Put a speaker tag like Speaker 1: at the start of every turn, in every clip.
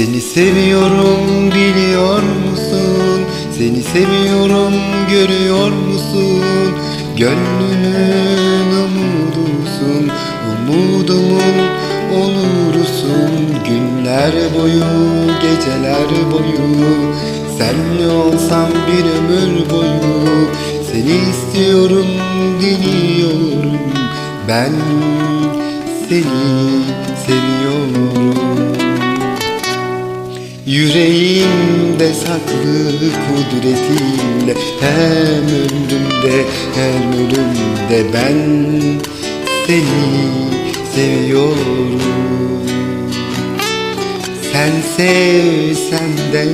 Speaker 1: seni seviyorum biliyor musun? Seni seviyorum görüyor musun? Gönlümün umudusun Umudumun onursun Günler boyu geceler boyu Senle olsam bir ömür boyu Seni istiyorum diliyorum Ben seni seviyorum Yüreğimde saklı kudretinle Hem ömrümde hem ölümde ben seni seviyorum. Sen sevsen de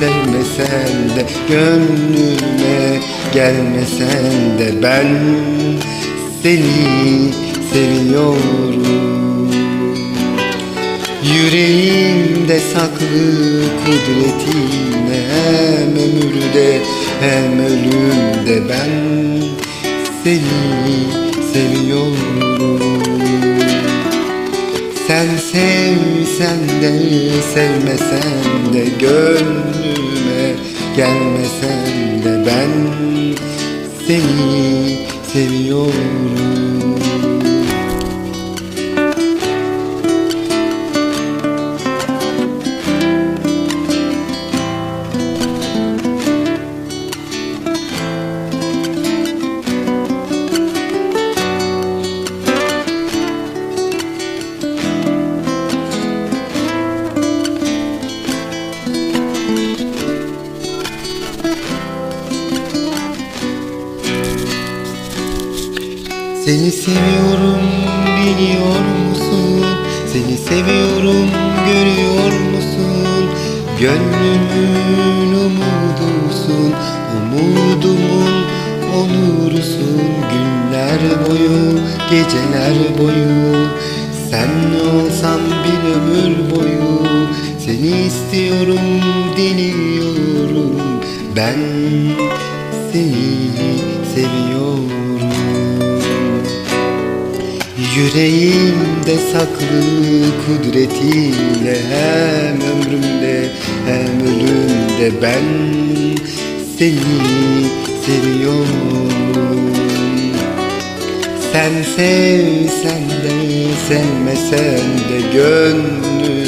Speaker 1: sevmesen de Gönlüme gelmesen de ben seni seviyorum Yüreğimde saklı kudretinle Hem ömürde hem ölümde ben seni seviyorum. Sen sevsen de sevmesen de Gönlüme gelmesen de ben seni seviyorum Seni seviyorum biliyor musun? Seni seviyorum görüyor musun? Gönlümün umudusun Umudumun onurusun Günler boyu geceler boyu Sen olsam bir ömür boyu Seni istiyorum diliyorum Ben seni seviyorum Yüreğimde saklı kudretiyle Hem ömrümde hem ölümde ben seni seviyorum. Sen sevsen de sevmesen de Gönlüme